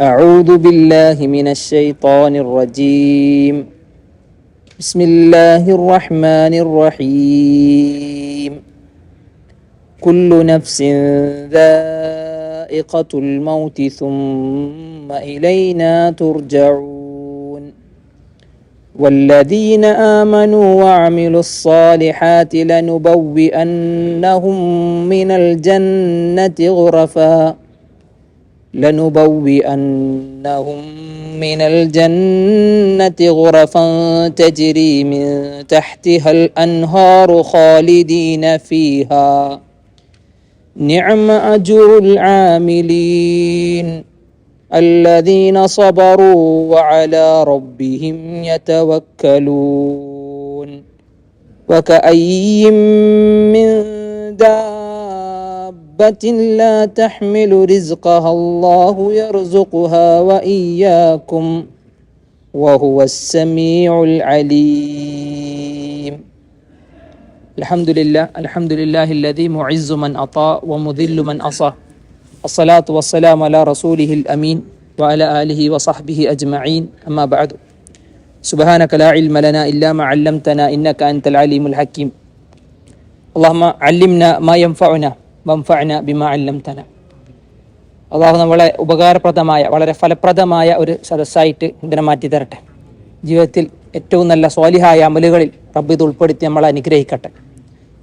أعوذ بالله من الشيطان الرجيم. بسم الله الرحمن الرحيم. كل نفس ذائقة الموت ثم إلينا ترجعون. والذين آمنوا وعملوا الصالحات لنبوئنهم من الجنة غرفاً. لنبوئنهم من الجنة غرفا تجري من تحتها الأنهار خالدين فيها. نعم أجر العاملين الذين صبروا وعلى ربهم يتوكلون. وكأي من لا تحمل رزقها الله يرزقها وإياكم وهو السميع العليم. الحمد لله الحمد لله الذي معز من أطاع ومذل من أصى الصلاة والسلام على رسوله الأمين وعلى آله وصحبه أجمعين. أما بعد سبحانك لا علم لنا إلا ما علمتنا إنك أنت العليم الحكيم. اللهم علمنا ما ينفعنا അള്ളാഹു നമ്മളെ ഉപകാരപ്രദമായ വളരെ ഫലപ്രദമായ ഒരു സദസ്സായിട്ട് ഇതിനെ മാറ്റി തരട്ടെ. ജീവിതത്തിൽ ഏറ്റവും നല്ല സ്വാലിഹായ അമലുകളിൽ റബ്ബ് ഇത് ഉൾപ്പെടുത്തി നമ്മളെ അനുഗ്രഹിക്കട്ടെ.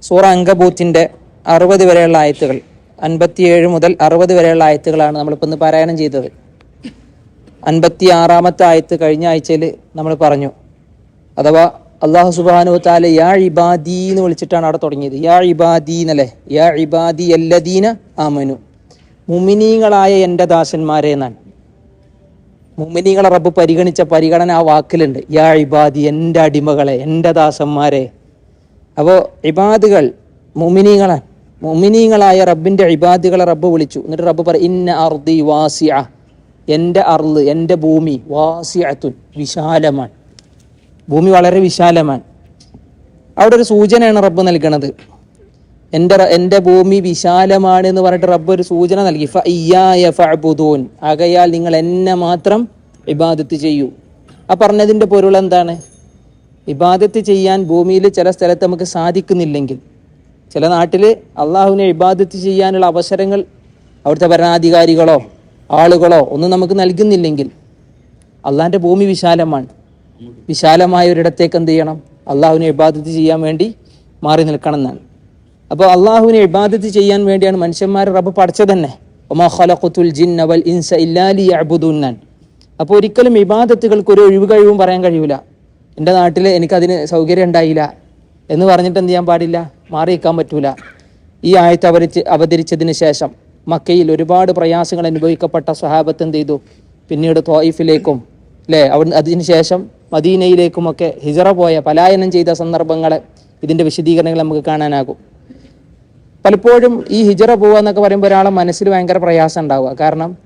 സൂറ അങ്കബൂത്തിന്റെ അറുപത് വരെയുള്ള ആയത്തുകൾ അൻപത്തിയേഴ് മുതൽ അറുപത് വരെയുള്ള ആയത്തുകളാണ് നമ്മളിപ്പോൾ ഇന്ന് പാരായണം ചെയ്തത്. അൻപത്തി ആറാമത്തെ ആയത്ത് കഴിഞ്ഞ ആഴ്ചയിൽ നമ്മൾ പറഞ്ഞു അഥവാ അള്ളാഹു സുബാനു താല യാ ഇബാദി എന്ന് വിളിച്ചിട്ടാണ് അവിടെ തുടങ്ങിയത്. യാ ഇബാദി എന്നല്ലേ? യാ ഇബാദി അല്ലദീന ആമനു. മുമിനീങ്ങളായ എന്റെ ദാസന്മാരെ എന്നാണ്. മുമിനീങ്ങളെ റബ്ബ് പരിഗണിച്ച പരിഗണന ആ വാക്കിലുണ്ട്. യാ ഇബാദി എന്റെ അടിമകളെ എന്റെ ദാസന്മാരെ. അപ്പോൾ ഇബാദുകൾ മുമിനീങ്ങളാണ്. മുമിനീങ്ങളായ റബ്ബിന്റെ ഇബാദുകളെ റബ്ബ് വിളിച്ചു. എന്നിട്ട് റബ്ബ് പറ ഇന്ന അർദി വാസിയ എന്റെ അർൾ എന്റെ ഭൂമി വാസിയത്തുൻ വിശാലമാണ്. ഭൂമി വളരെ വിശാലമാണ്. അവിടെ ഒരു സൂചനയാണ് റബ്ബ് നൽകണത്. എന്റെ എന്റെ ഭൂമി വിശാലമാണ് എന്ന് പറഞ്ഞിട്ട് റബ്ബ് ഒരു സൂചന നൽകി. ഫ ഇയ്യായ ഫഅ്ബുദൂൻ. നിങ്ങൾ എന്നെ മാത്രം ഇബാദത്ത് ചെയ്യൂ. ആ പറഞ്ഞതിന്റെ പൊരുൾ എന്താണ്? ഇബാദത്ത് ചെയ്യാൻ ഭൂമിയിൽ ചില സ്ഥലത്ത് നമുക്ക് സാധിക്കുന്നില്ലെങ്കിൽ ചില നാട്ടിൽ അള്ളാഹുവിനെ ഇബാദത്ത് ചെയ്യാനുള്ള അവസരങ്ങൾ അവിടുത്തെ ഭരണാധികാരികളോ ആളുകളോ ഒന്നും നമുക്ക് നൽകുന്നില്ലെങ്കിൽ അള്ളാഹിന്റെ ഭൂമി വിശാലമാണ്. വിശാലമായ ഒരിടത്തേക്ക് എന്ത് ചെയ്യണം? അള്ളാഹുവിനെ ഇബാദത്ത് ചെയ്യാൻ വേണ്ടി മാറി നിൽക്കണം എന്നാണ് അപ്പോൾ അള്ളാഹുവിനെ ഇബാദത്ത് ചെയ്യാൻ വേണ്ടിയാണ് മനുഷ്യന്മാരെ റബ്ബ് പഠിച്ചത് തന്നെ. ഒമാ അപ്പോൾ ഒരിക്കലും ഇബാദത്തുകൾക്ക് ഒരു ഒഴിവ് കഴിവും പറയാൻ കഴിയൂല. എന്റെ നാട്ടിൽ എനിക്കതിന് സൗകര്യം ഉണ്ടായില്ല എന്ന് പറഞ്ഞിട്ട് എന്ത് ചെയ്യാൻ പാടില്ല? മാറി നിൽക്കാൻ പറ്റൂല. ഈ ആയത്ത് അവരിച്ച് അവതരിച്ചതിന് ശേഷം മക്കയിൽ ഒരുപാട് പ്രയാസങ്ങൾ അനുഭവിക്കപ്പെട്ട സ്വഹാബത്ത് എന്ത് ചെയ്തു? പിന്നീട് തോയിഫിലേക്കും അല്ലേ അവിടെ അതിന് ശേഷം മദീനയിലേക്കുമൊക്കെ ഹിജറ പോയ പലായനം ചെയ്ത സന്ദർഭങ്ങളെ ഇതിന്റെ വിശദീകരണങ്ങൾ നമുക്ക് കാണാനാകും. പലപ്പോഴും ഈ ഹിജറ പോവുക എന്നൊക്കെ പറയുമ്പോൾ ഒരാളെ മനസ്സിൽ ഭയങ്കര പ്രയാസം ഉണ്ടാവുക. കാരണം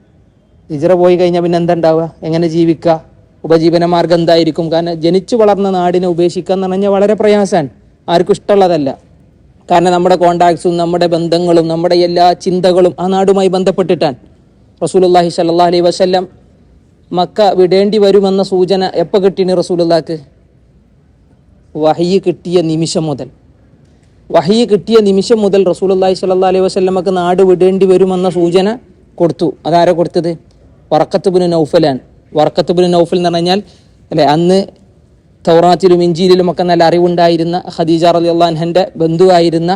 ഹിജറ പോയി കഴിഞ്ഞാൽ പിന്നെ എന്താ ഉണ്ടാവുക എങ്ങനെ ജീവിക്കുക? ഉപജീവന മാർഗം എന്തായിരിക്കും? കാരണം ജനിച്ചു വളർന്ന നാടിനെ ഉപേക്ഷിക്കുക എന്ന് പറഞ്ഞാൽ വളരെ പ്രയാസമാണ്. ആർക്കും ഇഷ്ടമുള്ളതല്ല. കാരണം നമ്മുടെ കോണ്ടാക്ട്സും നമ്മുടെ ബന്ധങ്ങളും നമ്മുടെ എല്ലാ ചിന്തകളും ആ നാടുമായി ബന്ധപ്പെട്ടിട്ടാണ്. റസൂലുള്ളാഹി സല്ലാ അലൈഹി വസല്ലം മക്ക വിടേണ്ടി വരുമെന്ന സൂചന എപ്പോൾ കിട്ടീന് റസൂലുള്ളാക്ക്? വഹയ്യ് കിട്ടിയ നിമിഷം മുതൽ. വഹയ്യ് കിട്ടിയ നിമിഷം മുതൽ റസൂലുള്ളാഹി സ്വല്ലല്ലാഹി അലൈഹി വസല്ലമക്ക് നാട് വിടേണ്ടി വരുമെന്ന സൂചന കൊടുത്തു. അതാരാ കൊടുത്തത്? വറക്കത്തുബിന് നൗഫലാണ്. വറക്കത്തുബിന് നൗഫൽ എന്ന് പറഞ്ഞാൽ അല്ലെ അന്ന് തൗറാത്തിലും ഇഞ്ചിയിലും ഒക്കെ നല്ല അറിവുണ്ടായിരുന്ന ഖദീജ റലി അള്ളാൻഹന്റെ ബന്ധുവായിരുന്ന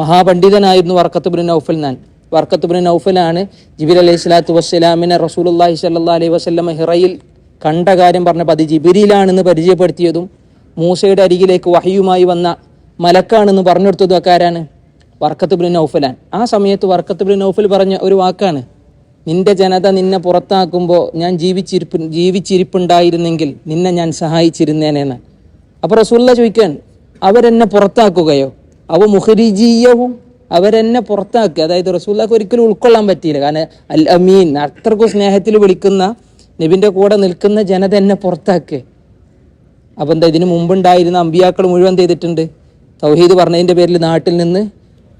മഹാപണ്ഡിതനായിരുന്നു വറക്കത്തുബിന് നൗഫൽ എന്നാൻ വറക്കത്തുബിന് നൗഫലാണ്. ജിബിൽ അലൈഹി സ്വലാത്തു വസ്സലാമിനെ റസൂലുള്ളാഹി സല്ലാ അലൈഹി വസല്ലമ ഹിറയിൽ കണ്ട കാര്യം പറഞ്ഞപ്പോൾ അത് ജിബിരിയിലാണെന്ന് പരിചയപ്പെടുത്തിയതും മൂസയുടെ അരികിലേക്ക് വഹയുമായി വന്ന മലക്കാണെന്ന് പറഞ്ഞെടുത്തതും ഒക്കെ ആരാണ്? വർക്കത്തുബിൻ നൗഫലാൻ ആ സമയത്ത് വർക്കത്തുബിന് നൗഫൽ പറഞ്ഞ ഒരു വാക്കാണ്. നിന്റെ ജനത നിന്നെ പുറത്താക്കുമ്പോൾ ഞാൻ ജീവിച്ചിരിപ്പ് ജീവിച്ചിരിപ്പുണ്ടായിരുന്നെങ്കിൽ നിന്നെ ഞാൻ സഹായിച്ചിരുന്നേനെന്ന്. അപ്പോൾ റസൂല്ല ചോദിക്കാൻ അവരെന്നെ പുറത്താക്കുകയോ? അവ മുഹരിജീയവും അവരെന്നെ പുറത്താക്കി അതായത് റസൂല്ലാക്ക് ഒരിക്കലും ഉൾക്കൊള്ളാൻ പറ്റിയില്ല. കാരണം അൽ അമീൻ അത്രക്കും സ്നേഹത്തിൽ വിളിക്കുന്ന നബിന്റെ കൂടെ നിൽക്കുന്ന ജനത എന്നെ പുറത്താക്കി. അപ്പം എന്താ ഇതിന് മുമ്പുണ്ടായിരുന്ന അമ്പിയാക്കൾ മുഴുവൻ ചെയ്തിട്ടുണ്ട്? തൗഹീദ് പറഞ്ഞതിന്റെ പേരിൽ നാട്ടിൽ നിന്ന്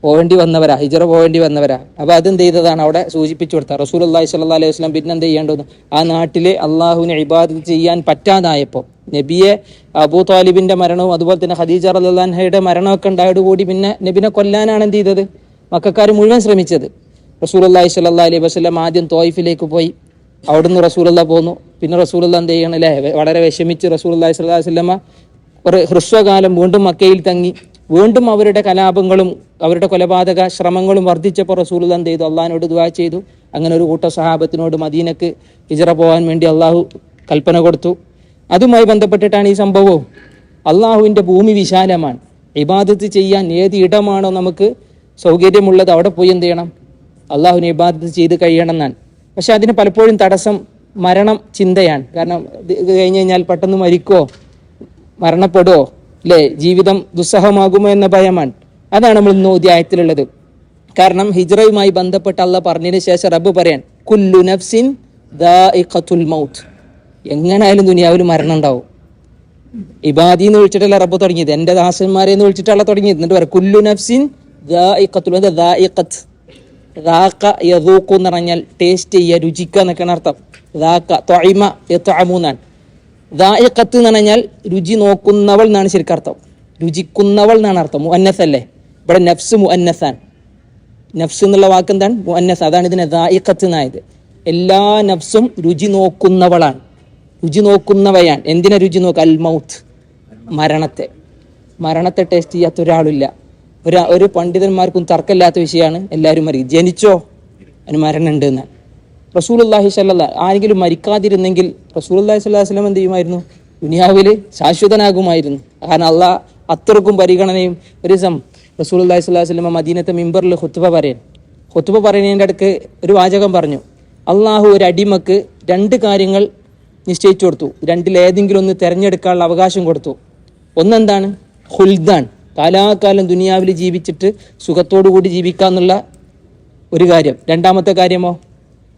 പോവേണ്ടി വന്നവരാ ഹിജറ പോകേണ്ടി വന്നവരാ. അപ്പൊ അതെന്ത് ചെയ്തതാണ്? അവിടെ സൂചിപ്പിച്ചു കൊടുത്ത റസൂൽ അള്ളാഹി സ്വല്ലാ അലൈഹി വസ്ലം പിന്നെ എന്ത് ചെയ്യേണ്ടത്? ആ നാട്ടിലെ അള്ളാഹുവിനെ ഇബാദത്ത് ചെയ്യാൻ പറ്റാതായപ്പോൾ നബിയെ അബൂ താലിബിന്റെ മരണവും അതുപോലെ തന്നെ ഖദീജ റല്ലാൻഹയുടെ മരണമൊക്കെ ഉണ്ടായതോടുകൂടി പിന്നെ നബിനെ കൊല്ലാനാണ് എന്ത് ചെയ്തത്? മക്കാർ മുഴുവൻ ശ്രമിച്ചത്. റസൂൽ അള്ളാഹി സ്വല്ലാ അലൈഹി വസ്ലം ആദ്യം തോയിഫിലേക്ക് പോയി. അവിടുന്ന് റസൂലുള്ള പോന്നു. പിന്നെ റസൂലുള്ള എന്ത് ചെയ്യണം? അല്ലേ? വളരെ വിഷമിച്ച് റസൂൽ അള്ളാഹി സ്വല്ലാ വല്ലമ ഒരു ഹ്രസ്വകാലം വീണ്ടും മക്കയിൽ തങ്ങി. വീണ്ടും അവരുടെ കലാപങ്ങളും അവരുടെ കൊലപാതക ശ്രമങ്ങളും വർദ്ധിച്ചപ്പോൾ റസൂൽ എന്ത് ചെയ്തു അള്ളഹാനോട് ദുവാ ചെയ്തു. അങ്ങനെ ഒരു കൂട്ട സഹാബത്തിനോട് മദീനക്ക് ഹിജറ പോകാൻ വേണ്ടി അള്ളാഹു കൽപ്പന കൊടുത്തു. അതുമായി ബന്ധപ്പെട്ടിട്ടാണ് ഈ സംഭവവും. അള്ളാഹുവിന്റെ ഭൂമി വിശാലമാണ്. ഇബാദത്ത് ചെയ്യാൻ ഏത് ഇടമാണോ നമുക്ക് സൗകര്യമുള്ളത് അവിടെ പോയി എന്ത് ചെയ്യണം? അള്ളാഹുവിനെ ഇബാദത്ത് ചെയ്ത് കഴിയണം എന്നാണ് പക്ഷെ അതിന് പലപ്പോഴും തടസ്സം മരണം ചിന്തയാണ്. കാരണം കഴിഞ്ഞ് കഴിഞ്ഞാൽ പെട്ടെന്ന് മരിക്കോ? മരണപ്പെടുമോ അല്ലേ ജീവിതം ദുസ്സഹമാകുമോ എന്ന ഭയമാണ്. അതാണ് നമ്മൾ ഇന്ന് അധ്യായത്തിലുള്ളത് കാരണം ഹിജ്റയുമായി ബന്ധപ്പെട്ട് അല്ല പറഞ്ഞതിന് ശേഷം റബ്ബ് പറയാൻ കുല്ലു നഫ്സിൻ ദാഇഖത്തുൽ മൗത്ത്. എങ്ങനായാലും ദുനിയാവിൽ മരണം ഉണ്ടാവും. ഇബാദി എന്ന് വിളിച്ചിട്ടല്ല റബ്ബ് തുടങ്ങിയത്? എന്റെ ദാസന്മാരെ എന്ന് വിളിച്ചിട്ടല്ല തുടങ്ങിയത്. എന്നിട്ട് പറയാം കുല്ലു നഫ്സിൻ എന്ന് പറഞ്ഞാൽ ടേസ്റ്റ് ചെയ്യുക രുചിക്കുക എന്നൊക്കെയാണ് അർത്ഥം. തൊഴിമ യത്വമൂന്നാണ് ദായക്കത്ത് എന്ന് പറഞ്ഞാൽ രുചി നോക്കുന്നവൾ എന്നാണ് ശരിക്കും അർത്ഥം. രുചിക്കുന്നവൾ എന്നാണ് അർത്ഥം. മുഅന്നസ് അല്ലേ? ഇവിടെ നഫ്സ് മുഅന്നസാൻ. നഫ്സ് എന്നുള്ള വാക്ക് എന്താണ്? മുഅന്നസ്. അതാണ് ഇതിനെ ദായക്കത്ത് എന്നായത്. എല്ലാ നഫ്സും രുചി നോക്കുന്നവളാണ്. രുചി നോക്കുന്നവയാണ്. എന്തിനാ രുചി നോക്കുക അൽ മൗത്ത് മരണത്തെ. മരണത്തെ ടേസ്റ്റ് ചെയ്യാത്ത ഒരാളില്ല. ഒരു ഒരു പണ്ഡിതന്മാർക്കും തർക്കമില്ലാത്ത വിഷയമാണ്. എല്ലാവരും അറിയും. ജനിച്ചോ? അതിന് മരണം ഉണ്ട് എന്നാണ്. റസൂലുല്ലാഹി സല്ല ആരെങ്കിലും മരിക്കാതിരുന്നെങ്കിൽ റസൂലുല്ലാഹി സ്വല്ലാ വസ്ലം എന്ത് ചെയ്യുമായിരുന്നു? ദുനിയാവിൽ ശാശ്വതനാകുമായിരുന്നു. കാരണം അള്ളാഹ് അത്രക്കും പരിഗണനയും ഒരു ദിവസം റസൂലുല്ലാഹി സ്വല്ലാ വസ്ലമ മദീനത്തെ മിമ്പറിൽ ഹുത്തുബ പറയാൻ. ഹുത്തുബ പറയുന്നതിന്റെ അടുക്ക് ഒരു വാചകം പറഞ്ഞു. അള്ളാഹു ഒരു അടിമക്ക് രണ്ട് കാര്യങ്ങൾ നിശ്ചയിച്ചു കൊടുത്തു. രണ്ടിലേതെങ്കിലും ഒന്ന് തിരഞ്ഞെടുക്കാനുള്ള അവകാശം കൊടുത്തു. ഒന്നെന്താണ്? ഹുൽദാൻ. കാലാകാലം ദുനിയാവിൽ ജീവിച്ചിട്ട് സുഖത്തോടു കൂടി ജീവിക്കാന്നുള്ള ഒരു കാര്യം. രണ്ടാമത്തെ കാര്യമോ?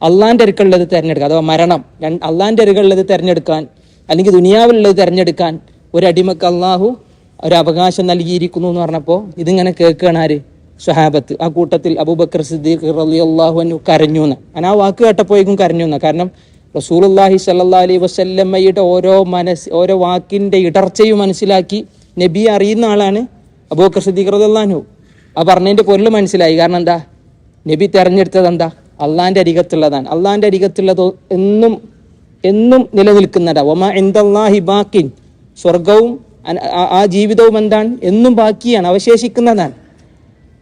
അള്ളാന്റെ അരുക്കുള്ളത് തിരഞ്ഞെടുക്കുക. അഥവാ മരണം. അള്ളാന്റെ അരുക്കുള്ളത് തിരഞ്ഞെടുക്കാൻ അല്ലെങ്കിൽ ദുനിയാവിലുള്ളത് തിരഞ്ഞെടുക്കാൻ ഒരു അടിമക്ക് അള്ളാഹു ഒരു അവകാശം നൽകിയിരിക്കുന്നു എന്ന് പറഞ്ഞപ്പോൾ ഇതിങ്ങനെ കേൾക്കുകയാണ് ആര്? ഷഹാബത്ത് ആ കൂട്ടത്തിൽ അബൂബക്കർ സിദ്ദീഖ് റലി അള്ളാഹു അനു കരഞ്ഞു എന്ന്. ഞാൻ ആ വാക്ക് കേട്ടപ്പോഴേക്കും കരഞ്ഞു എന്ന്. കാരണം റസൂലുല്ലാഹി സല്ലാ അലൈ വസല്ലമ്മയുടെ ഓരോ മനസ് ഓരോ വാക്കിന്റെ ഇടർച്ചയും മനസ്സിലാക്കി നബി അറിയുന്ന ആളാണ് അബൂബക്കർ സിദ്ദീഖ് റലി ആ പറഞ്ഞതിന്റെ പൊരുൾ മനസ്സിലായി. കാരണം എന്താ? നബി തെരഞ്ഞെടുത്തത് എന്താ? അള്ളാന്റെ അരികത്തുള്ളതാണ്. അള്ളാന്റെ അരികത്തുള്ളത് എന്നും എന്നും നിലനിൽക്കുന്നതാ. ഒമ എന്തല്ലാഹി ബാക്കിൻ. സ്വർഗവും ആ ജീവിതവും എന്താണ്? എന്നും ബാക്കിയാണ് അവശേഷിക്കുന്നതാണ്.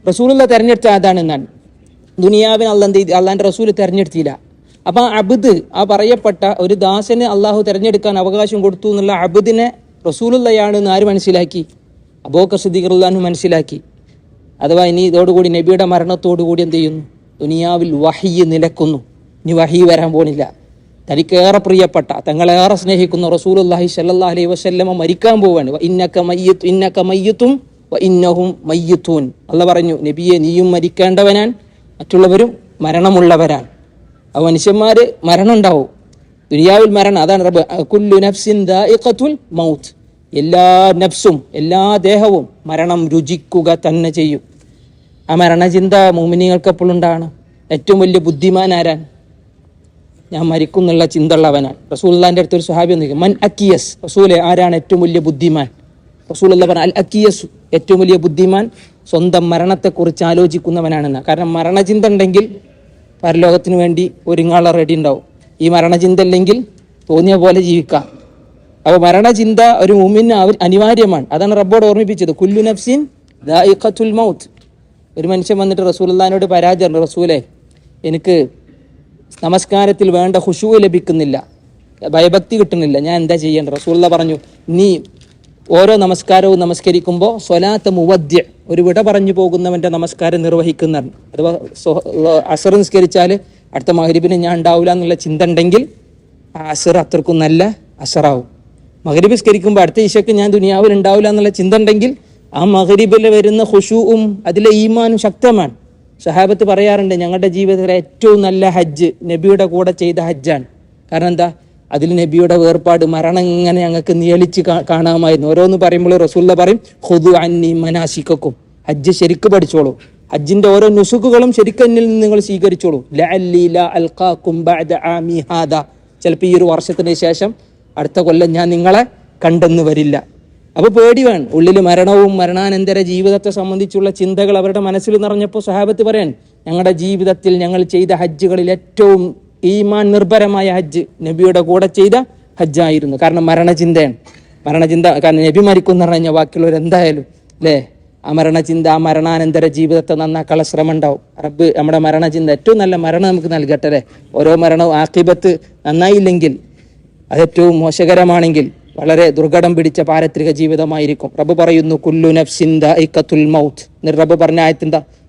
റസൂലുള്ള തെരഞ്ഞെടുത്ത അതാണ് എന്നാണ് ദുനിയാവിന് അള്ള എന്ത് അള്ളാന്റെ റസൂൽ തെരഞ്ഞെടുത്തില്ല. അപ്പോൾ ആ അബുദ് ആ പറയപ്പെട്ട ഒരു ദാസന് അള്ളാഹു തിരഞ്ഞെടുക്കാൻ അവകാശം കൊടുത്തു എന്നുള്ള അബുദിനെ റസൂലുള്ളയാണ് എന്ന് ആര് മനസ്സിലാക്കി? അബോക്കർ സിദ്ദീഖുല്ലാഹു മനസ്സിലാക്കി. അഥവാ ഇനി ഇതോടുകൂടി നബിയുടെ മരണത്തോടുകൂടി എന്ത് ചെയ്യുന്നു? ദുനിയാവിൽ വഹി നിലക്കുന്നു. ഇനി വഹി വരാൻ പോണില്ല. തനിക്കേറെ പ്രിയപ്പെട്ട തങ്ങളേറെ സ്നേഹിക്കുന്ന റസൂലുല്ലാഹി സല്ലാ അലൈഹി വസ്ല്ലമ മരിക്കാൻ പോവാണ്. ഇന്നക്ക മയ്യത്ത് ഇന്നക്ക മയ്യത്തും ഇന്നഹും മയ്യത്തൂൻ. അല്ല പറഞ്ഞു നബിയെ നീയും മരിക്കേണ്ടവനാൻ മറ്റുള്ളവരും മരണമുള്ളവരാൻ ആ മനുഷ്യന്മാർ മരണം ഉണ്ടാവും. ദുനിയാവിൽ മരണം അതാണ് റബ്ബ്. കുല്ലു നഫ്സിൻ ദാഇഖത്തുൽ മൗത്ത്. എല്ലാ നഫ്സും എല്ലാ ദേഹവും മരണം രുചിക്കുക തന്നെ ചെയ്യും. ആ മരണചിന്ത മോമിനികൾക്ക് എപ്പോഴും ഉണ്ടാകണം. ഏറ്റവും വലിയ ബുദ്ധിമാൻ ആരാൻ ഞാൻ മരിക്കും എന്നുള്ള ചിന്ത ഉള്ളവനാണ് റസൂല്ലാന്റെ അടുത്തൊരു സ്വഹാബി ഒന്നിരിക്കും മൻ അക്കിയസ്? റസൂലെ ആരാണ് ഏറ്റവും വലിയ ബുദ്ധിമാൻ? റസൂൽ അല്ല പറഞ്ഞ അൽ അക്കിയസ് ഏറ്റവും വലിയ ബുദ്ധിമാൻ സ്വന്തം മരണത്തെക്കുറിച്ച് ആലോചിക്കുന്നവനാണെന്ന് കാരണം മരണചിന്ത ഉണ്ടെങ്കിൽ പരലോകത്തിന് വേണ്ടി ഒരുങ്ങാളെ റെഡി ഉണ്ടാവും. ഈ മരണചിന്ത ഇല്ലെങ്കിൽ തോന്നിയ പോലെ ജീവിക്കാം. അപ്പോൾ മരണചിന്ത ഒരു മുമിന് അനിവാര്യമാണ്. അതാണ് റബ്ബോട് ഓർമ്മിപ്പിച്ചത്. കുല്ലു നഫ്സിൻ ദാഇഖത്തുൽ മൗത്ത്. ഒരു മനുഷ്യൻ വന്നിട്ട് റസൂലുള്ളാഹിനോട് പരാജയം റസൂലെ എനിക്ക് നമസ്കാരത്തിൽ വേണ്ട ഹുഷു ലഭിക്കുന്നില്ല. ഭയഭക്തി കിട്ടുന്നില്ല. ഞാൻ എന്താ ചെയ്യേണ്ടത്? റസൂള്ള പറഞ്ഞു നീ ഓരോ നമസ്കാരവും നമസ്കരിക്കുമ്പോൾ സ്വലാത്ത മുവദ്യ ഒരു വിട പറഞ്ഞു പോകുന്നവന്റെ നമസ്കാരം നിർവഹിക്കുന്ന അഥവാ അസർ നിസ്കരിച്ചാൽ അടുത്ത മഹരിബിന് ഞാൻ ഉണ്ടാവില്ല എന്നുള്ള ചിന്ത ഉണ്ടെങ്കിൽ ആ അസർ അത്രക്കും നല്ല അസറാവും. മഹരിബ് സ്കരിക്കുമ്പോൾ അടുത്ത ഈശക്ക് ഞാൻ ദുനിയാവിൽ ഉണ്ടാവില്ല എന്നുള്ള ചിന്ത ഉണ്ടെങ്കിൽ ആ മഹരിബിൽ വരുന്ന ഖുഷുവും അതിലെ ഈമാനും ശക്തമാണ്. സഹാബത്ത് പറയാറുണ്ട് ഞങ്ങളുടെ ജീവിതത്തിലെ ഏറ്റവും നല്ല ഹജ്ജ് നബിയുടെ കൂടെ ചെയ്ത ഹജ്ജാണ്. കാരണം എന്താ? അതിൽ നബിയുടെ വേർപാട് മരണം ഇങ്ങനെ ഞങ്ങൾക്ക് നിയലിച്ച് കാണാമായിരുന്നു. ഓരോന്ന് പറയുമ്പോൾ റസൂല്ല പറയും ഹുദു അന്നി മനാശിക്കും ഹജ്ജ് ശരിക്ക് പഠിച്ചോളൂ. ഹജ്ജിന്റെ ഓരോ നുസുക്കുകളും ശരിക്കും എന്നിൽ നിന്ന് നിങ്ങൾ സ്വീകരിച്ചോളൂ. ചിലപ്പോൾ ഈ ഒരു വർഷത്തിന് ശേഷം അടുത്ത കൊല്ലം ഞാൻ നിങ്ങളെ കണ്ടെന്ന് വരില്ല. അപ്പോൾ പേടി വേണം. ഉള്ളിൽ മരണവും മരണാനന്തര ജീവിതത്തെ സംബന്ധിച്ചുള്ള ചിന്തകൾ അവരുടെ മനസ്സിൽ നിറഞ്ഞപ്പോൾ സഹാബത്ത് പറയാൻ ഞങ്ങളുടെ ജീവിതത്തിൽ ഞങ്ങൾ ചെയ്ത ഹജ്ജുകളിൽ ഏറ്റവും ഈമാൻ നിർഭരമായ ഹജ്ജ് നബിയുടെ കൂടെ ചെയ്ത ഹജ്ജായിരുന്നു. കാരണം മരണചിന്തയാണ്. മരണചിന്ത കാരണം നബി മരിക്കും എന്ന് പറഞ്ഞു കഴിഞ്ഞാൽ ബാക്കിയുള്ളവർ എന്തായാലും അല്ലേ ആ മരണചിന്ത ആ മരണാനന്തര ജീവിതത്തെ നന്നാക്കാനുള്ള ശ്രമം ഉണ്ടാവും റബ്ബ് നമ്മുടെ മരണചിന്ത ഏറ്റവും നല്ല മരണം നമുക്ക് നൽകട്ടെ അല്ലേ ഓരോ മരണവും ആക്കിബത്ത് നന്നായില്ലെങ്കിൽ അത് ഏറ്റവും മോശകരമാണെങ്കിൽ വളരെ ദുർഘടം പിടിച്ച പാരത്രിക ജീവിതമായിരിക്കും. റബ്ബ് പറയുന്നു കുല്ലു നഫ്സിൻ മൗത്ത്. എന്നിട്ട് പറഞ്ഞ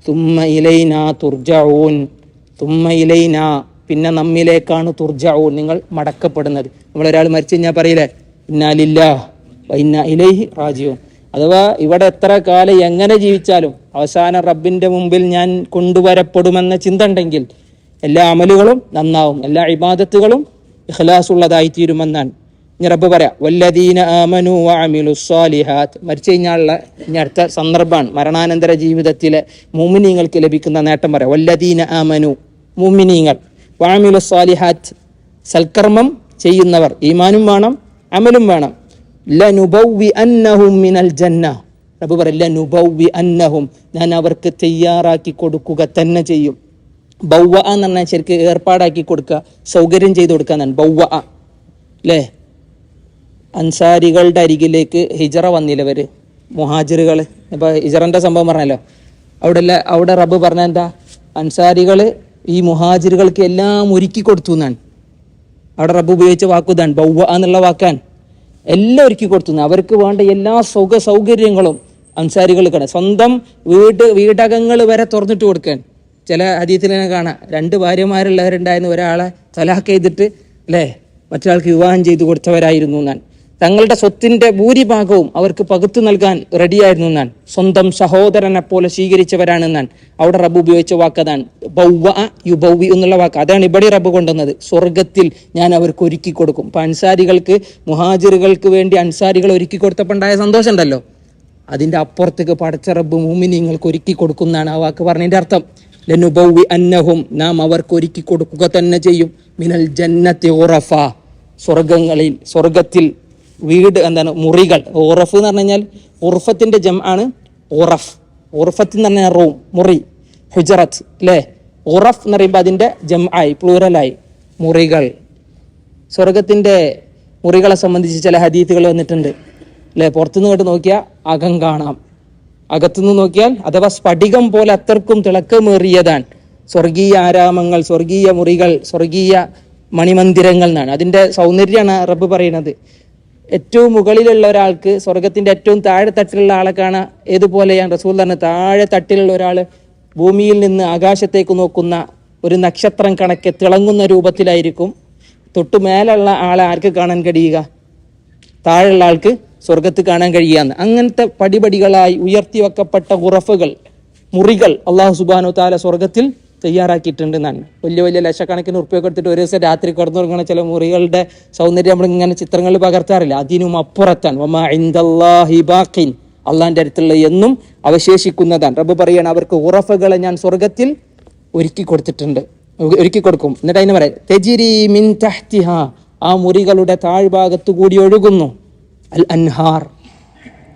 തുമ്മ ഇലൈന തുർജഊൻ. തുമ്മ ഇലൈന. പിന്നെ നമ്മിലേക്കാണ് തുർജഊൻ. നിങ്ങൾ മടക്കപ്പെടുന്നത്. നമ്മളൊരാൾ മരിച്ചു കഴിഞ്ഞാൽ പറയില്ലേ ഇന്നാലില്ലാ ഇന്ന ഇലൈഹി അഥവാ ഇവിടെ എത്ര കാലം എങ്ങനെ ജീവിച്ചാലും അവസാന റബ്ബിന്റെ മുമ്പിൽ ഞാൻ കൊണ്ടുവരപ്പെടുമെന്ന ചിന്ത ഉണ്ടെങ്കിൽ എല്ലാ അമലുകളും നന്നാവും. എല്ലാ ഇബാദത്തുകളും ഇഖ്ലാസ് ഉള്ളതായി തീരുമെന്നാണ് ഇനി റബ്ബ് പറയാം വല്ലദീന ആമനു വഅമിലു സ്വാലിഹാത്ത് മരിച്ചു കഴിഞ്ഞാലുള്ള ഇനി സന്ദർഭമാണ്. മരണാനന്തര ജീവിതത്തിലെ മുമിനീങ്ങൾക്ക് ലഭിക്കുന്ന നേട്ടം പറയാം വല്ലദീന ആമനു. മുമിനീങ്ങൾ വാമിലു സ്വാലിഹാത്ത് സൽക്കർമ്മം ചെയ്യുന്നവർ ഈമാനും വേണം അമലും വേണം. ലനുബവ്വി അന്നഹും മിനൽ ജന്ന. റബ്ബ് പറയും ലനുഭവി അന്നഹും ഞാൻ അവർക്ക് തയ്യാറാക്കി കൊടുക്കുക തന്നെ ചെയ്യും. ബൗവ എന്ന് പറഞ്ഞാൽ ശരിക്ക് ഏർപ്പാടാക്കി കൊടുക്കുക സൗകര്യം ചെയ്തു കൊടുക്കുക എന്നാണ്. ബൗവ അല്ലേ? അൻസാരികളുടെ അരികിലേക്ക് ഹിജറ വന്നില്ലവർ മുഹാജിറുകൾ ഇപ്പൊ ഹിജറന്റെ സംഭവം പറഞ്ഞല്ലോ. അവിടെ അവിടെ റബ്ബ് പറഞ്ഞ എന്താ? അൻസാരികൾ ഈ മുഹാജിറുകൾക്ക് എല്ലാം ഒരുക്കി കൊടുത്തു എന്നാണ്. അവിടെ റബ്ബ് ഉപയോഗിച്ച വാക്കുതാണ് ബൗവ എന്നുള്ള വാക്കാൻ എല്ലാം ഒരുക്കി കൊടുത്തു അവർക്ക് വേണ്ട എല്ലാ സുഖ സൗകര്യങ്ങളും അൻസാരികൾക്കാണ്. സ്വന്തം വീട് വീടകങ്ങൾ വരെ തുറന്നിട്ട് കൊടുക്കാൻ ചില അതീതത്തിൽ തന്നെ കാണാം. രണ്ട് ഭാര്യമാരുള്ളവരുണ്ടായിരുന്ന ഒരാളെ തലാഖ് ചെയ്തിട്ട് അല്ലേ? മറ്റൊരാൾക്ക് വിവാഹം ചെയ്തു കൊടുത്തവരായിരുന്നു ഞാൻ തങ്ങളുടെ സ്വത്തിന്റെ ഭൂരിഭാഗവും അവർക്ക് പകുത്തു നൽകാൻ റെഡിയായിരുന്നു ഞാൻ സ്വന്തം സഹോദരനെ പോലെ സ്വീകരിച്ചവരാണ് ഞാൻ അവിടെ റബ്ബ് ഉപയോഗിച്ച ബൗവ യുബൗവി എന്നുള്ള വാക്ക്. അതാണ് ഇവിടെ റബ്ബ് കൊണ്ടുവന്നത്. സ്വർഗത്തിൽ ഞാൻ അവർക്ക് ഒരുക്കി കൊടുക്കും. അപ്പൊ അൻസാരികൾക്ക് മുഹാജിറുകൾക്ക് വേണ്ടി അൻസാരികൾ ഒരുക്കി കൊടുത്തപ്പോൾ ഉണ്ടായ സന്തോഷം ഉണ്ടല്ലോ അതിന്റെ അപ്പുറത്തേക്ക് പടച്ച റബ്ബ് മൂമിനിങ്ങൾക്ക് ഒരുക്കി കൊടുക്കുന്നതാണ് ആ വാക്ക് പറഞ്ഞതിന്റെ അർത്ഥം. ലനുബൗവി അന്നഹും നാം അവർക്ക് ഒരുക്കി കൊടുക്കുക തന്നെ ചെയ്യും. മിനൽ ജന്നത്തെ ഉറഫ. സ്വർഗങ്ങളിൽ സ്വർഗത്തിൽ വീട് എന്താണ് മുറികൾ. ഉറഫ് എന്ന് പറഞ്ഞു കഴിഞ്ഞാൽ ഉർഫത്തിന്റെ ജം ആണ് ഉറഫ്. ഉറഫത്ത് എന്ന് പറഞ്ഞാൽ റൂം മുറി ഹുജറത്ത് അല്ലേ? ഉറഫ് എന്ന് പറയുമ്പോൾ അതിന്റെ ജം ആയി പ്ലൂറലായി മുറികൾ. സ്വർഗത്തിന്റെ മുറികളെ സംബന്ധിച്ച് ചില ഹദീത്തുകൾ വന്നിട്ടുണ്ട്. അല്ലെ? പുറത്തുനിന്ന് കേട്ട് നോക്കിയാൽ അകം കാണാം. അകത്തുനിന്ന് നോക്കിയാൽ അഥവാ സ്ഫടികം പോലെ അത്രക്കും തിളക്കമേറിയതാണ്. സ്വർഗീയ ആരാമങ്ങൾ സ്വർഗീയ മുറികൾ സ്വർഗീയ മണിമന്ദിരങ്ങൾ എന്നാണ്. അതിന്റെ സൗന്ദര്യമാണ് റബ്ബ് പറയുന്നത്. ഏറ്റവും മുകളിലുള്ള ഒരാൾക്ക് സ്വർഗത്തിന്റെ ഏറ്റവും താഴെ തട്ടിലുള്ള ആളെ കാണാൻ ഏതുപോലെയാണ് റസൂൽ തന്നെ താഴെ തട്ടിലുള്ള ഒരാൾ ഭൂമിയിൽ നിന്ന് ആകാശത്തേക്ക് നോക്കുന്ന ഒരു നക്ഷത്രം കണക്കെ തിളങ്ങുന്ന രൂപത്തിലായിരിക്കും. തൊട്ടു മേലുള്ള ആളെ ആർക്ക് കാണാൻ കഴിയുക? താഴെയുള്ള ആൾക്ക് സ്വർഗത്ത് കാണാൻ കഴിയാന്ന് അങ്ങനത്തെ പടിപടികളായി ഉയർത്തി വെക്കപ്പെട്ട ഉറഫുകൾ മുറികൾ അള്ളാഹു സുബാനു താല സ്വർഗത്തിൽ തയ്യാറാക്കിയിട്ടുണ്ട് എന്നാണ് വലിയ വലിയ ലക്ഷക്കണക്കിന് ഉറപ്പൊക്കെ എടുത്തിട്ട് ഒരു ദിവസം രാത്രി കിടന്നുറങ്ങുന്ന ചില മുറികളുടെ സൗന്ദര്യം നമ്മൾ ഇങ്ങനെ ചിത്രങ്ങൾ പകർത്താറില്ല. അതിനും അപ്പുറത്താണ്. വമാ ഇൻദല്ലാഹി ബാഖിൻ. അള്ളാഹിന്റെ അടുത്തുള്ള എന്നും അവശേഷിക്കുന്നതാണ്. റബ്ബ് പറയാണ് അവർക്ക് ഉറഫുകളെ ഞാൻ സ്വർഗത്തിൽ ഒരുക്കി കൊടുത്തിട്ടുണ്ട്. ഒരുക്കി കൊടുക്കും. എന്നിട്ട് അതിന് പറയാം തെജിരി മിൻ തഹ്തിഹ. ആ മുറികളുടെ താഴ്ഭാഗത്തു കൂടി ഒഴുകുന്നു. അൽ അൻഹാർ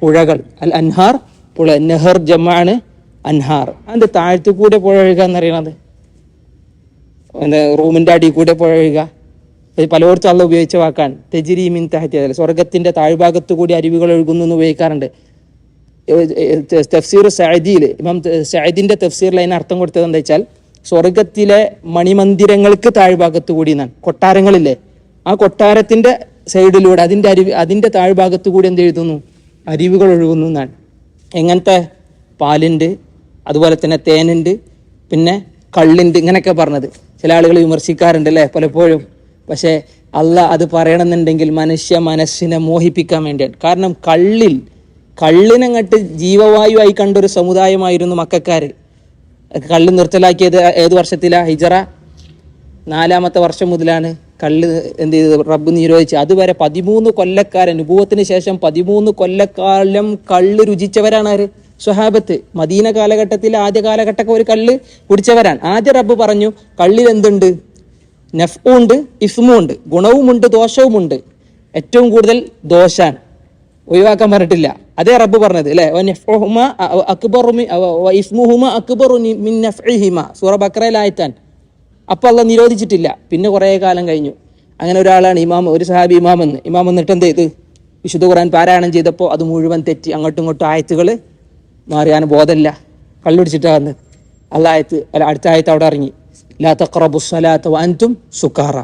പുഴകൾ. അൽ അൻഹാർ പുഴ. നെഹർ ജമാണ് അൻഹാർ. അതിന്റെ താഴ്ത്തി കൂടെ പുഴ ഒഴുകുക എന്നറിയണത് എന്താ റൂമിന്റെ അടിയിൽ കൂടെ പുഴ ഒഴുകുക ഇത് പലയിടത്തും അള്ള ഉപയോഗിച്ച വാക്കാണ്. തെജിരി മിൻ തഹത്തി സ്വർഗത്തിന്റെ താഴ്ഭാഗത്തു കൂടി അരുവികൾ ഒഴുകുന്നു എന്ന് ഉപയോഗിക്കാറുണ്ട്. തഫ്സീർ സഅദിയിൽ ഇമാം സഅദിന്റെ തഫ്സീറിൽ അതിന് അർത്ഥം കൊടുത്തത് എന്താ വെച്ചാൽ സ്വർഗത്തിലെ മണിമന്ദിരങ്ങൾക്ക് താഴ്ഭാഗത്ത് കൂടി എന്നാണ്. കൊട്ടാരങ്ങളില്ലേ? ആ കൊട്ടാരത്തിന്റെ സൈഡിലൂടെ അതിന്റെ അരുവി അതിന്റെ താഴ്ഭാഗത്ത് കൂടി എന്ത് എഴുതുന്നു? അരുവികൾ ഒഴുകുന്നു എന്നാണ്. എങ്ങനത്തെ പാലുണ്ട്? അതുപോലെ തന്നെ തേനുണ്ട് പിന്നെ കള്ളുണ്ട് ഇങ്ങനെയൊക്കെ പറഞ്ഞത്. ചില ആളുകൾ വിമർശിക്കാറുണ്ട് അല്ലേ പലപ്പോഴും. പക്ഷേ അല്ല അത് പറയണമെന്നുണ്ടെങ്കിൽ മനുഷ്യ മനസ്സിനെ മോഹിപ്പിക്കാൻ വേണ്ടിയാണ്. കാരണം കള്ളിൽ കള്ളിനങ്ങട്ട് ജീവവായുവായി കണ്ടൊരു സമുദായമായിരുന്നു മക്കാർ കള്ള് നിർത്തലാക്കിയത് ഏത് വർഷത്തിലാണ് ഹിജറ? നാലാമത്തെ വർഷം മുതലാണ് കള്ള് എന്ത് ചെയ്തത്? റബ്ബ് നിരോധിച്ച് അതുവരെ പതിമൂന്ന് കൊല്ലക്കാരൻ അനുഭവത്തിന് ശേഷം പതിമൂന്ന് കൊല്ലക്കാലം കള്ള് രുചിച്ചവരാണ് ആര്? സ്വഹാബത്ത്. മദീന കാലഘട്ടത്തിൽ ആദ്യ കാലഘട്ടമൊക്കെ ഒരു കള്ള് കുടിച്ചവരാണ് ആദ്യ റബ്ബ് പറഞ്ഞു കള്ളിൽ എന്തുണ്ട് നഫ്ഉം ഉണ്ട് ഇസ്മും ഉണ്ട് ഗുണവുമുണ്ട് ദോഷവുമുണ്ട്. ഏറ്റവും കൂടുതൽ ദോഷാണ്. ഒഴിവാക്കാൻ പറഞ്ഞിട്ടില്ല. അതേ റബ്ബ് പറഞ്ഞത് അല്ലേ? സൂറ ബക്രയിലായത്താൻ അപ്പൊ അല്ല നിരോധിച്ചിട്ടില്ല. പിന്നെ കുറേ കാലം കഴിഞ്ഞു. അങ്ങനെ ഒരാളാണ് ഇമാം ഒരു സഹാബി ഇമാം എന്ന് ഇമാം എന്നിട്ട് എന്ത് ചെയ്ത്? വിശുദ്ധ ഖുർആൻ പാരായണം ചെയ്തപ്പോൾ അത് മുഴുവൻ തെറ്റി. അങ്ങോട്ടും ഇങ്ങോട്ടും ആയത്തുകൾ മാറിയാൻ ബോധമില്ല. കള്ളുടിച്ചിട്ടാ അള്ളായത്ത് അല്ല അടുത്ത ആയത്ത് അവിടെ ഇറങ്ങി. ലാ തഖറബു സ്വലാത്ത വഅൻതും സുക്കാറ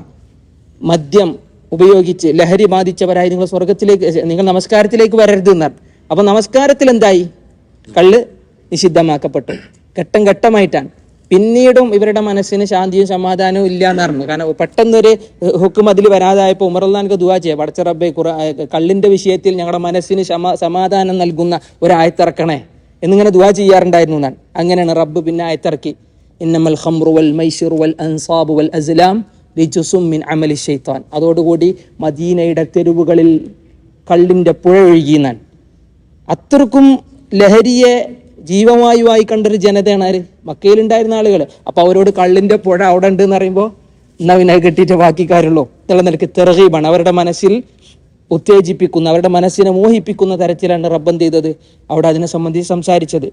മദ്യം ഉപയോഗിച്ച് ലഹരി ബാധിച്ചവരായി നിങ്ങൾ സ്വർഗത്തിലേക്ക് നിങ്ങൾ നമസ്കാരത്തിലേക്ക് വരരുത് എന്നാണ്. അപ്പോൾ നമസ്കാരത്തിൽ എന്തായി? കള്ള് നിഷിദ്ധമാക്കപ്പെട്ടു. ഘട്ടം ഘട്ടമായിട്ടാണ്. പിന്നീടും ഇവരുടെ മനസ്സിന് ശാന്തിയും സമാധാനവും ഇല്ല എന്ന് പറഞ്ഞു. കാരണം പെട്ടെന്നൊരു ഹുക്കും അതിൽ വരാതായപ്പോൾ ഉമറുല്ലാൻക്ക് ദുവാ ചെയ്യാം. പടച്ചറബ്ബെ കുറ കള്ളിന്റെ വിഷയത്തിൽ ഞങ്ങളുടെ മനസ്സിന് ശമ സമാധാനം നൽകുന്ന ഒരു ആയത്തിറക്കണേ എന്നിങ്ങനെ ദുവാ ചെയ്യാറുണ്ടായിരുന്നു ഞാൻ. അങ്ങനെയാണ് റബ്ബ് പിന്നെ ആയത്തിറക്കി. ഇന്നമൽ ഖംറു വൽ മൈസിർ വൽ അൻസാബു വൽ അസ്ലാം റിജുസും മിൻ അമലി ഷെയ്ത്താൻ അതോടുകൂടി മദീനയുടെ തെരുവുകളിൽ കള്ളിന്റെ പുഴ ഒഴുകിയെന്നാൻ അത്രക്കും ലഹരിയെ ജീവവായുവായി കണ്ടൊരു ജനതയാണ് ആര്? മക്കയിലുണ്ടായിരുന്ന ആളുകൾ അപ്പോൾ അവരോട് കള്ളിന്റെ പുഴ അവിടെ ഉണ്ട് എന്ന് പറയുമ്പോൾ എന്നാ വിനായി കെട്ടിയിട്ട് ബാക്കി കാര്യമുള്ളൂ എന്നുള്ള തെറകീബാണ് അവരുടെ മനസ്സിൽ ഉത്തേജിപ്പിക്കുന്ന അവരുടെ മനസ്സിനെ മോഹിപ്പിക്കുന്ന തരത്തിലാണ് റബ്ബൻ ചെയ്തത്? അവിടെ അതിനെ സംബന്ധിച്ച് സംസാരിച്ചത്.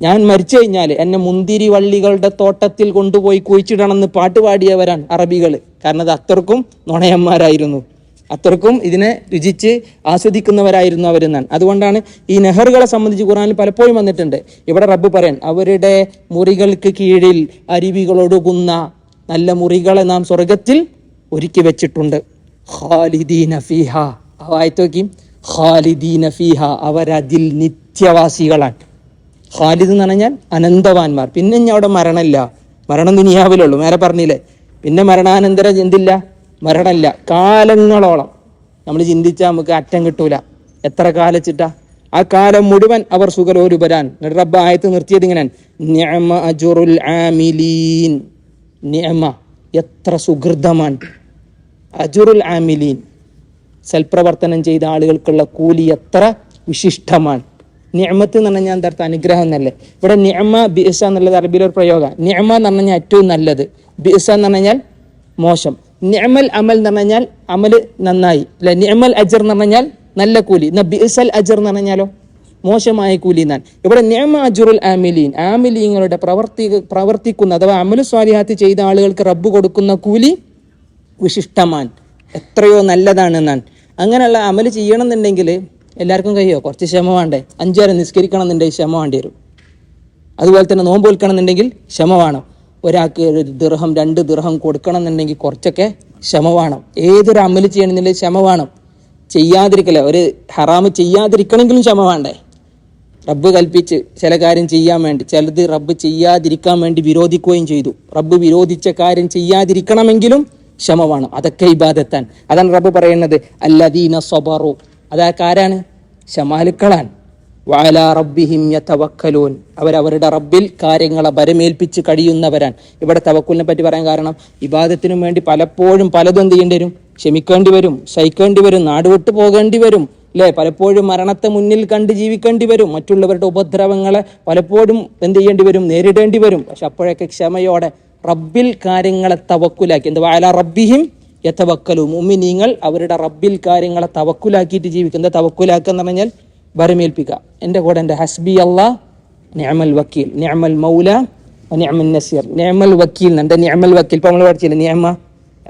ഞാൻ മരിച്ചു കഴിഞ്ഞാൽ എന്നെ മുന്തിരി വള്ളികളുടെ തോട്ടത്തിൽ കൊണ്ടുപോയി കുഴിച്ചിടണമെന്ന് പാട്ട് പാടിയവരാണ് അറബികൾ കാരണം അത് അത്രക്കും നുണയന്മാരായിരുന്നു. അത്രക്കും ഇതിനെ രുചിച്ച് ആസ്വദിക്കുന്നവരായിരുന്നു അവരെന്നാണ്. അതുകൊണ്ടാണ് ഈ നെഹറുകളെ സംബന്ധിച്ച് ഖുറാനിൽ പലപ്പോഴും വന്നിട്ടുണ്ട്. ഇവിടെ റബ്ബ് പറയാൻ അവരുടെ മുറികൾക്ക് കീഴിൽ അരുവികളൊടുകുന്ന നല്ല മുറികളെ നാം സ്വർഗത്തിൽ ഒരുക്കി വെച്ചിട്ടുണ്ട്. ഖാലിദീന ഫീഹ. വായിത്തോക്കി. ഖാലിദീന ഫീഹ അവരതിൽ നിത്യവാസികളാണ്. ഖാലിദ് എന്ന് പറഞ്ഞാൽ അനന്തവാന്മാർ. പിന്നെ ഇനി അവിടെ മരണമില്ല. മരണം ദുനിയാവിലുള്ളൂ. നേരെ പറഞ്ഞില്ലേ? പിന്നെ മരണാനന്തരം എന്തില്ല? മരണമില്ല. കാലങ്ങളോളം നമ്മൾ ചിന്തിച്ചാൽ നമുക്ക് അറ്റം കിട്ടൂല. എത്ര കാലച്ചിട്ടാ? ആ കാലം മുഴുവൻ അവർ സുഖലോരുപരാൻ എന്നിട്ട് റബ്ബ് ആയത്ത് നിർത്തിയത് നിഅമ എത്ര സുഹൃതമാണ് അജുറുൽ ആമിലീൻ. സൽപ്രവർത്തനം ചെയ്ത ആളുകൾക്കുള്ള കൂലി എത്ര വിശിഷ്ടമാണ്. നിയമത്ത് എന്ന് പറഞ്ഞാൽ എന്താ അർത്ഥം? അനുഗ്രഹം എന്നല്ലേ? ഇവിടെ നിയമ ബിസ എന്നുള്ളത് അറബിയിലെ ഒരു പ്രയോഗം നിയമ എന്ന് പറഞ്ഞാൽ ഏറ്റവും നല്ലത്. ബിസ എന്ന് പറഞ്ഞാൽ മോശം. നിയമൽ അമൽ എന്ന് പറഞ്ഞാൽ അമൽ നന്നായി. അല്ലെ? നിയമൽ അജർ എന്ന് പറഞ്ഞാൽ നല്ല കൂലി. എന്നാ ബിസൽ അജർ എന്ന് പറഞ്ഞാലോ? മോശമായ കൂലി എന്നാണ്. ഇവിടെ നിയമ അജുറുൽ ആമിലീൻ. ആമിലീങ്ങളുടെ പ്രവർത്തി പ്രവർത്തിക്കുന്ന അഥവാ അമലു സ്വാലിഹാത്ത് ചെയ്ത ആളുകൾക്ക് റബ്ബ് കൊടുക്കുന്ന കൂലി വിശിഷ്ടമാൻ എത്രയോ നല്ലതാണ് നല്ലതാണെന്നാണ് അങ്ങനെയുള്ള അമൽ ചെയ്യണമെന്നുണ്ടെങ്കിൽ എല്ലാവർക്കും കഴിയുമോ കുറച്ച് ക്ഷമ വേണ്ടേ? അഞ്ചു നേരം നിസ്കരിക്കണം എന്നുണ്ടെങ്കിൽ ക്ഷമ വേണ്ടി വരും. അതുപോലെ തന്നെ നോമ്പ് വിൽക്കണം എന്നുണ്ടെങ്കിൽ ക്ഷമ വേണം. ഒരാൾക്ക് ഒരു ദൃഹം രണ്ട് ദൃഹം കൊടുക്കണം എന്നുണ്ടെങ്കിൽ കുറച്ചൊക്കെ ക്ഷമ വേണം. ഏതൊരു അമൽ ചെയ്യണമെന്നുണ്ടെങ്കിൽ ക്ഷമ വേണം. ചെയ്യാതിരിക്കല്ലേ? ഒരു ഹറാമ് ചെയ്യാതിരിക്കണമെങ്കിലും ക്ഷമ വേണ്ടേ? റബ്ബ് കൽപ്പിച്ച് ചില കാര്യം ചെയ്യാൻ വേണ്ടി ചിലത് റബ്ബ് ചെയ്യാതിരിക്കാൻ വേണ്ടി വിരോധിക്കുകയും ചെയ്തു. റബ്ബ് വിരോധിച്ച കാര്യം ചെയ്യാതിരിക്കണമെങ്കിലും ക്ഷമ വേണം അതൊക്കെ ഇബാദത്താൻ അതാണ് റബ്ബ് പറയുന്നത് അല്ലദീന സൊബറു. അതാക്കാരാണ് ശമാലുക്കളാണ് വാല റബ്ബിഹിം യതവക്കലൂൻ. അവരവരുടെ റബ്ബിൽ കാര്യങ്ങളെ വരമേൽപ്പിച്ച് കഴിയുന്നവരാണ്. ഇവിടെ തവക്കുലിനെ പറ്റി പറയാൻ കാരണം ഇബാദത്തിനും വേണ്ടി പലപ്പോഴും പലതും എന്ത് ചെയ്യേണ്ടി വരും? ക്ഷമിക്കേണ്ടി വരും സഹിക്കേണ്ടി വരും നാടുവിട്ട് പോകേണ്ടി വരും അല്ലേ? പലപ്പോഴും മരണത്തെ മുന്നിൽ കണ്ട് ജീവിക്കേണ്ടി വരും മറ്റുള്ളവരുടെ ഉപദ്രവങ്ങളെ പലപ്പോഴും എന്ത് ചെയ്യേണ്ടി വരും? നേരിടേണ്ടി വരും. പക്ഷെ അപ്പോഴൊക്കെ ക്ഷമയോടെ റബ്ബിൽ കാര്യങ്ങളെ തവക്കുലാക്കി. എന്താ അല റബ്ബിഹിം യഥവക്കലു മുമിനീങ്ങൾ അവരുടെ റബ്ബിൽ കാര്യങ്ങളെ തവക്കുലാക്കിയിട്ട് ജീവിക്കും എന്താ തവക്കുലാക്കുക എന്ന് പറഞ്ഞാൽ ഭരമേൽപ്പിക്കുക എന്റെ കൂടെ എന്റെ ഹസ്ബി അള്ളാ നിഅമൽ വക്കീൽ. നിഅമൽ മൗല നിയമൽ നസീർ. നിഅമൽ വക്കീൽ എന്റെ നിയമൽ വക്കീൽ. ഇപ്പം നമ്മൾ പഠിച്ചില്ലേ? നിയമ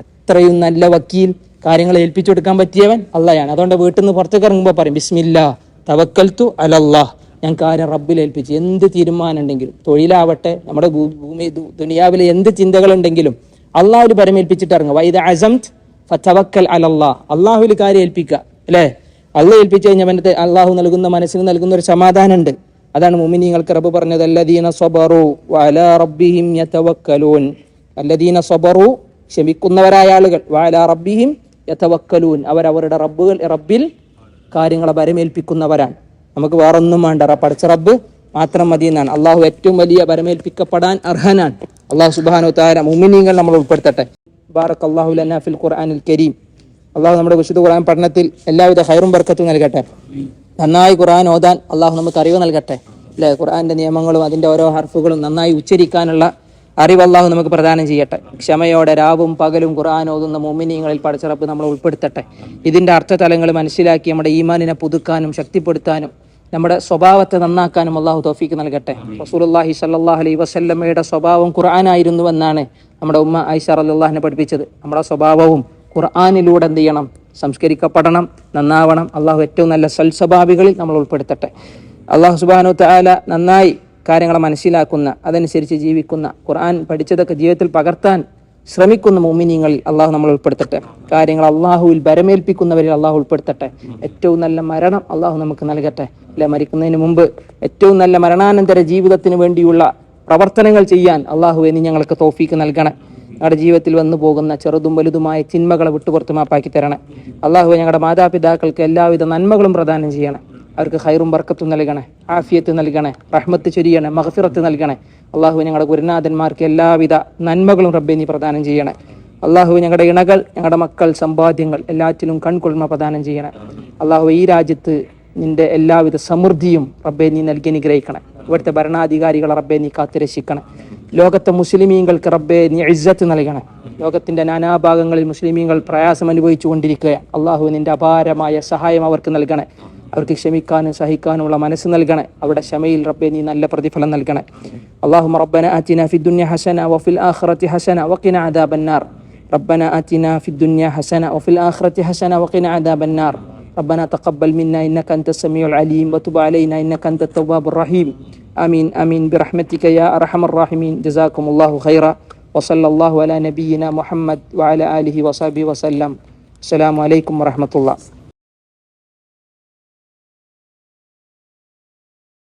എത്രയും നല്ല വക്കീൽ. കാര്യങ്ങൾ ഏൽപ്പിച്ചു കൊടുക്കാൻ പറ്റിയവൻ അള്ളയാണ്. അതുകൊണ്ട് വീട്ടിൽ നിന്ന് പുറത്തേക്ക് ഇറങ്ങുമ്പോൾ പറയും ബിസ്മില്ല തവക്കൽത്തു അലല്ലാഹ് ഞാൻ കാര്യം റബ്ബിൽ ഏൽപ്പിച്ചു. എന്ത് തീരുമാനമുണ്ടെങ്കിലും തൊഴിലാവട്ടെ നമ്മുടെ ഭൂമി ദുനിയാവിലെ എന്ത് ചിന്തകളുണ്ടെങ്കിലും അള്ളാഹുൽ പരമേൽപ്പിച്ചിട്ട് ഇറങ്ങുക വൈദ അസംത് ഫതവക്കൽ അലല്ലാ അള്ളാഹുൽ കാര്യം ഏൽപ്പിക്കുക അല്ലേ? അള്ളാഹ് ഏൽപ്പിച്ചു കഴിഞ്ഞാൽ അവന്റെ അള്ളാഹു നൽകുന്ന മനസ്സിന് നൽകുന്ന ഒരു സമാധാനമുണ്ട്. അതാണ് മുമിനിങ്ങൾക്ക് റബ്ബ് പറഞ്ഞത് അല്ലദീന സ്വബറു വഅലാ റബ്ബിഹിം യതവക്കലൂൻ. അല്ലദീന സ്വബറു ക്ഷമിക്കുന്നവരായ ആളുകൾ വഅലാ റബ്ബിഹിം യതവക്കലൂൻ. അവരുടെ റബ്ബുകൾ റബ്ബിൽ കാര്യങ്ങളെ വരമേൽപ്പിക്കുന്നവരാണ് നമുക്ക് വേറൊന്നും വേണ്ട. പഠിച്ച റബ്ബ് മാത്രം മതി എന്നാണ്. അള്ളാഹു ഏറ്റവും വലിയ പരമേൽപ്പിക്കപ്പെടാൻ അർഹനാണ്. അള്ളാഹു സുബാനു താര മുമിനീങ്ങൾ നമ്മൾ ഉൾപ്പെടുത്തട്ടെ. ബാറക് അള്ളാഹു അനാഫിൽ ഖുർആാനിൽ കരീം. അള്ളാഹു നമ്മുടെ വിശുദ്ധ ഖുർആൻ പഠനത്തിൽ എല്ലാവിധ ഹൈറും ബർക്കത്തും നൽകട്ടെ. നന്നായി ഖുർആൻ ഓതാൻ അള്ളാഹു നമുക്ക് അറിവ് നൽകട്ടെ. അല്ലെ ഖുർആന്റെ നിയമങ്ങളും അതിന്റെ ഓരോ ഹർഫുകളും നന്നായി ഉച്ചരിക്കാനുള്ള അറിവ് അള്ളാഹു നമുക്ക് പ്രദാനം ചെയ്യട്ടെ. ക്ഷമയോടെ രാവും പകലും ഖുർആൻ ഓതുന്ന മോമിനിയങ്ങളിൽ പഠിച്ചറപ്പ് നമ്മൾ ഉൾപ്പെടുത്തട്ടെ. ഇതിന്റെ അർത്ഥതലങ്ങൾ മനസ്സിലാക്കി നമ്മുടെ ഈമാനിനെ പുതുക്കാനും ശക്തിപ്പെടുത്താനും നമ്മുടെ സ്വഭാവത്തെ നന്നാക്കാനും അള്ളാഹു തോഫീക്ക് നൽകട്ടെ. റസൂലുള്ളാഹി സല്ലല്ലാഹു അലൈഹി വസല്ലമയുടെ സ്വഭാവം ഖുർആനായിരുന്നുവെന്നാണ് നമ്മുടെ ഉമ്മ ഐഷ അള്ളാഹിനെ പഠിപ്പിച്ചത്. നമ്മുടെ സ്വഭാവവും ഖുർആാനിലൂടെ എന്ത് ചെയ്യണം? സംസ്കരിക്കപ്പെടണം നന്നാവണം. അള്ളാഹു ഏറ്റവും നല്ല സൽസ്വഭാവികളിൽ നമ്മൾ ഉൾപ്പെടുത്തട്ടെ. അള്ളാഹു സുബാനു താല നന്നായി കാര്യങ്ങളെ മനസ്സിലാക്കുന്ന അതനുസരിച്ച് ജീവിക്കുന്ന ഖുർആൻ പഠിച്ചതൊക്കെ ജീവിതത്തിൽ പകർത്താൻ ശ്രമിക്കുന്ന മോമിനിയങ്ങളിൽ അള്ളാഹു നമ്മൾ ഉൾപ്പെടുത്തട്ടെ. കാര്യങ്ങൾ അള്ളാഹുവിൽ ബരമേൽപ്പിക്കുന്നവരിൽ അള്ളാഹു ഉൾപ്പെടുത്തട്ടെ. ഏറ്റവും നല്ല മരണം അള്ളാഹു നമുക്ക് നൽകട്ടെ. അല്ലെ? മരിക്കുന്നതിന് മുമ്പ് ഏറ്റവും നല്ല മരണാനന്തര ജീവിതത്തിന് വേണ്ടിയുള്ള പ്രവർത്തനങ്ങൾ ചെയ്യാൻ അള്ളാഹു എന്ന് ഞങ്ങൾക്ക് തോഫീക്ക് നൽകണം. ഞങ്ങളുടെ ജീവിതത്തിൽ വന്നു പോകുന്ന ചെറുതും വലുതുമായ ചിന്മകളെ വിട്ടുപുറത്ത് മാപ്പാക്കി തരണം. അള്ളാഹു ഞങ്ങളുടെ മാതാപിതാക്കൾക്ക് എല്ലാവിധ നന്മകളും പ്രദാനം ചെയ്യണം. അവർക്ക് ഹൈറും ബർക്കത്തും നൽകണേ. ആഫിയത്ത് നൽകണേ. റഹ്മത്ത് ചൊരിയണേ. മഹഫിറത്ത് നൽകണേ. അള്ളാഹു ഞങ്ങളുടെ ഗുരുനാഥന്മാർക്ക് എല്ലാവിധ നന്മകളും റബ്ബെ നീ പ്രദാനം ചെയ്യണേ. അള്ളാഹു ഞങ്ങളുടെ ഇണകൾ ഞങ്ങളുടെ മക്കൾ സമ്പാദ്യങ്ങൾ എല്ലാറ്റിലും കൺകൊള്മ പ്രദാനം ചെയ്യണേ. അള്ളാഹു ഈ രാജ്യത്ത് നിന്റെ എല്ലാവിധ സമൃദ്ധിയും റബ്ബെ നീ നൽകി അനുഗ്രഹിക്കണേ. ഇവിടുത്തെ ഭരണാധികാരികളെ റബ്ബെ നീ കാത്തുരക്ഷിക്കണേ. ലോകത്തെ മുസ്ലിമീങ്ങൾക്ക് റബ്ബെ നീ ഇജ്ജത്ത് നൽകണേ. ലോകത്തിന്റെ നാനാഭാഗങ്ങളിൽ മുസ്ലിമീങ്ങൾ പ്രയാസം അനുഭവിച്ചു കൊണ്ടിരിക്കുകയാണ് അള്ളാഹു നിന്റെ അപാരമായ സഹായം അവർക്ക് നൽകണേ. അവർക്ക് ക്ഷമിക്കാനും സഹിക്കാനുമുള്ള മനസ്സ് നൽകണേ അവരുടെ ക്ഷമയിൽ റബ്ബെ നീ നല്ല പ്രതിഫലം നൽകണേ اللهم ربنا آتنا في الدنيا حسنة وفي الآخرة حسنة وقنا عذاب النار ربنا آتنا في الدنيا حسنة وفي الآخرة حسنة وقنا عذاب النار ربنا تقبل منا إنك أنت السميع العليم وتب علينا إنك أنت التواب الرحيم آمين آمين برحمتك يا أرحم الراحمين جزاكم الله خيرا وصلى الله على نبينا محمد وعلى آله وصحبه وسلم السلام عليكم ورحمة الله